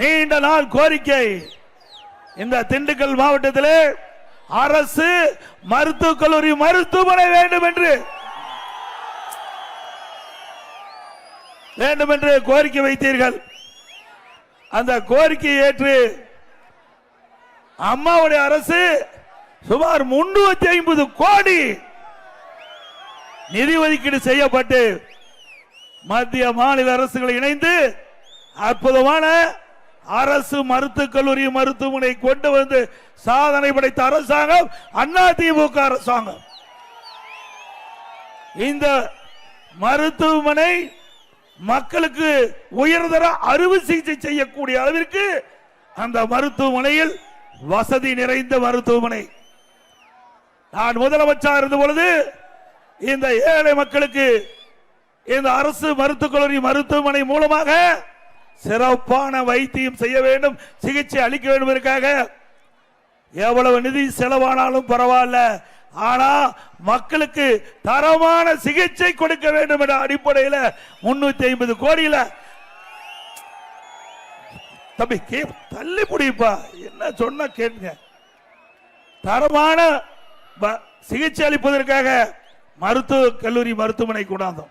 நீண்ட நாள் கோரிக்கை. இந்த திண்டுக்கல் மாவட்டத்திலே அரசு மருத்துவக் கல்லூரி மருத்துவமனை வேண்டும் என்று வேண்டும் என்று கோரிக்கை வைத்தீர்கள். அந்த கோரிக்கை ஏற்று அம்மாவுடைய அரசு சுமார் முன்னூத்தி ஐம்பது கோடி நிதி ஒதுக்கீடு செய்யப்பட்டு மத்திய மாநில அரசுகள் இணைந்து அற்புதமான அரசு மருத்துவக் கல்லூரி மருத்துவமனை கொண்டு வந்து சாதனை படைத்த அரசாங்கம் அண்ணா திமுக அரசாங்கம். இந்த மருத்துவமனை மக்களுக்கு உயர்தர அறுவை சிகிச்சை செய்யக்கூடிய அளவிற்கு அந்த மருத்துவமனையில் வசதி நிறைந்த மருத்துவமனை. நான் முதலமைச்சர் இருந்த பொழுது இந்த ஏழை மக்களுக்கு இந்த அரசு மருத்துவக் கல்லூரி மருத்துவமனை மூலமாக சிறப்பான வைத்தியம் செய்ய வேண்டும் சிகிச்சை அளிக்க வேண்டும் என்பதற்காக எவ்வளவு நிதி செலவானாலும் பரவாயில்ல. ஆனா மக்களுக்கு தரமான சிகிச்சை கொடுக்க வேண்டும் என்ற அடிப்படையில் முன்னூத்தி ஐம்பது கோடியில. தம்பி கே தள்ளி முடிப்பா என்ன சொன்னா கேளுங்க. தரமான ப- சிகிச்சை அளிப்பதற்காக மருத்துவ கல்லூரி மருத்துவமனை கொண்டாந்தோம்.